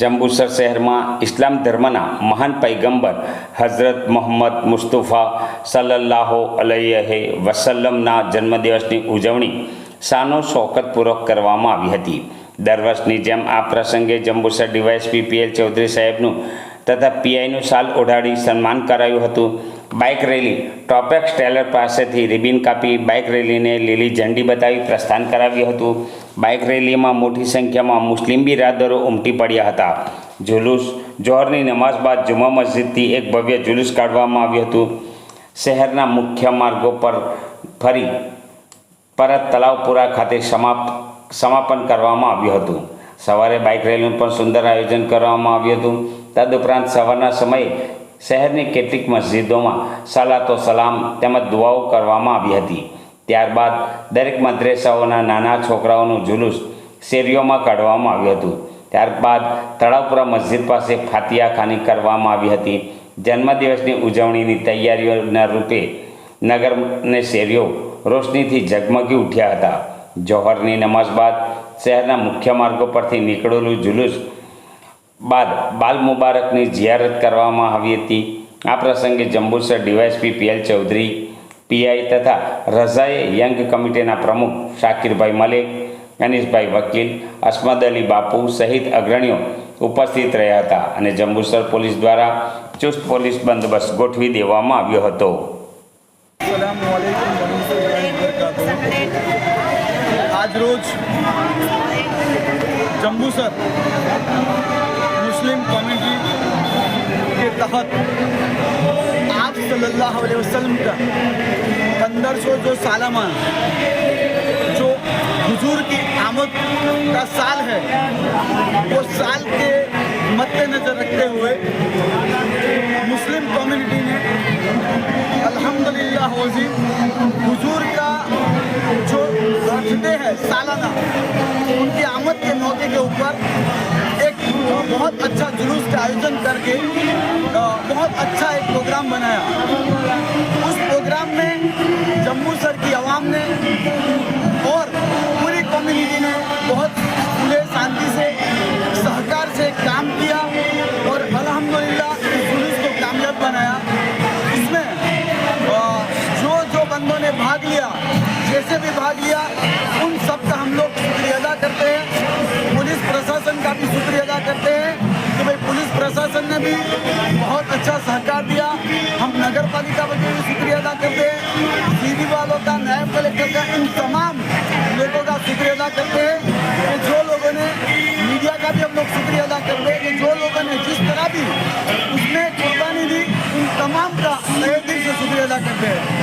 જંબુસર શહેરમાં ઇસ્લામ ધર્મના મહાન પૈગંબર હઝરત મોહમ્મદ મુસ્તુફા સલ્લાહો અલૈહિ વસલ્લમના જન્મદિવસની ઉજવણી શાનો શોકતપૂર્વક કરવામાં આવી હતી. દર વર્ષની જેમ આ પ્રસંગે જંબુસર ડીવાયએસપી પીએલ ચૌધરી સાહેબનું તથા પીઆઈનું શાલ ઓઢાડી સન્માન કરાયું હતું. Bike rally. ટોપેક્સ ટેલર પાસેથી રિબિન કાપી બાઇક રેલીને લીલી ઝંડી બતાવી પ્રસ્થાન કરાવ્યું હતું. બાઇક રેલીમાં મોટી સંખ્યામાં મુસ્લિમ બિરાદરો ઉમટી પડ્યા હતા. જુલુસ, જોહરની નમાઝ બાદ જુમા મસ્જિદથી એક ભવ્ય જુલુસ કાઢવામાં આવ્યું હતું. શહેરના મુખ્ય માર્ગો પર ફરી પરત તલાવપુરા ખાતે સમાપ્ત, સમાપન કરવામાં આવ્યું હતું. સવારે બાઇક રેલીનું પણ સુંદર આયોજન કરવામાં આવ્યું હતું. તદુપરાંત સવારના સમયે શહેરની કેટલીક મસ્જિદોમાં સલાતો સલામ તેમજ દુઆઓ કરવામાં આવી હતી. ત્યારબાદ દરેક મદ્રેસાઓના નાના છોકરાઓનું જુલુસ શેરીઓમાં કાઢવામાં આવ્યું હતું. ત્યારબાદ તળાવપુરા મસ્જિદ પાસે ફાતિયાખાની કરવામાં આવી હતી. જન્મદિવસની ઉજવણીની તૈયારીઓના રૂપે નગર અને શેરીઓ રોશનીથી ઝગમગી ઉઠ્યા હતા. જોહરની નમાઝ બાદ શહેરના મુખ્ય માર્ગો પરથી નીકળેલું જુલુસ બાદ બાલ મુબારકની જિયારત કરવામાં આવી હતી. આ પ્રસંગે Jambusar DySP PL Chaudhari, PI તથા રઝાએ યંગ કમિટીના પ્રમુખ શાકિરભાઈ મલિક અનિશભાઈ વકીલ, અસમદ અલી બાપુ સહિત અગ્રણીઓ ઉપસ્થિત રહ્યા હતા અને જંબુસર પોલીસ દ્વારા ચુસ્ત પોલીસ બંદોબસ્ત ગોઠવી દેવામાં આવ્યો હતો. આજરોજ જંબુસર मुस्लिम कम्युनिटी के तहत आप सल्लल्लाहु अलैहि वसल्लम का पंद्रह सौ जो सालाना जो हजूर की आमद का साल है, वो साल के मद्देनजर रखते हुए मुस्लिम कम्युनिटी ने अल्हम्दुलिल्लाह हुजूर का जो बर्थडे है सालाना अच्छा जुलूस का आयोजन करके अ, बहुत अच्छा एक प्रोग्राम बनाया ने बहुत अच्छा सहकार दिया। हम नगर पालिका भी शुक्रिया अदा करते हैं। सीधी वालों का नायब कलेक्टर का इन तमाम लोगों का शुक्रिया अदा करते हैं। जो लोगों ने मीडिया का भी हम लोग शुक्रिया अदा करते हैं। जो लोगों ने जिस तरह भी उसमें कुर्बानी दी उन तमाम का नए दिन से शुक्रिया अदा करते हैं।